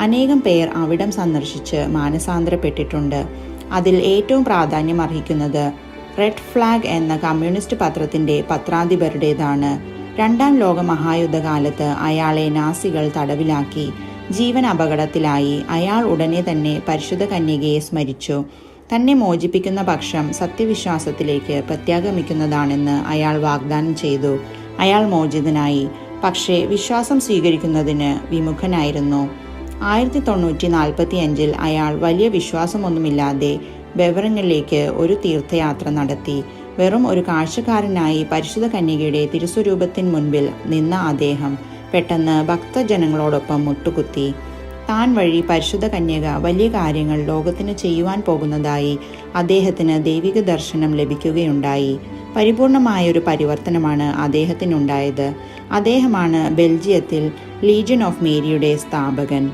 അനേകം പേർ അവിടം സന്ദർശിച്ച് മാനസാന്തരപ്പെട്ടിട്ടുണ്ട്. അതിൽ ഏറ്റവും പ്രാധാന്യം അർഹിക്കുന്നത് റെഡ് ഫ്ലാഗ് എന്ന കമ്മ്യൂണിസ്റ്റ് പത്രത്തിന്റെ പത്രാധിപരുടേതാണ്. രണ്ടാം ലോക മഹായുദ്ധകാലത്ത് അയാളെ നാസികൾ തടവിലാക്കി ജീവൻ അപകടത്തിലായി അയാൾ ഉടനെ തന്നെ പരിശുദ്ധ കന്യകയെ സ്മരിച്ചു. തന്നെ മോചിപ്പിക്കുന്ന പക്ഷം സത്യവിശ്വാസത്തിലേക്ക് പ്രത്യാഗമിക്കുന്നതാണെന്ന് അയാൾ വാഗ്ദാനം ചെയ്തു. അയാൾ മോചിതനായി പക്ഷേ വിശ്വാസം സ്വീകരിക്കുന്നതിന് വിമുഖനായിരുന്നു. ആയിരത്തി തൊണ്ണൂറ്റി നാൽപ്പത്തി അഞ്ചിൽ അയാൾ വലിയ വിശ്വാസമൊന്നുമില്ലാതെ ബെവറിങ്ങിലേക്ക് ഒരു തീർത്ഥയാത്ര നടത്തി. വെറും ഒരു കാഴ്ചക്കാരനായി പരിശുദ്ധ കന്യകയുടെ തിരുസ്വരൂപത്തിന് മുൻപിൽ നിന്ന അദ്ദേഹം പെട്ടെന്ന് ഭക്തജനങ്ങളോടൊപ്പം മുട്ടുകുത്തി. താൻ വഴി പരിശുദ്ധ കന്യക വലിയ കാര്യങ്ങൾ ലോകത്തിന് ചെയ്യുവാൻ പോകുന്നതായി അദ്ദേഹത്തിന് ദൈവിക ദർശനം ലഭിക്കുകയുണ്ടായി. പരിപൂർണമായ ഒരു പരിവർത്തനമാണ് അദ്ദേഹത്തിനുണ്ടായത്. അദ്ദേഹമാണ് ബെൽജിയത്തിൽ ലീജിയൻ ഓഫ് മേരിയുടെ സ്ഥാപകൻ.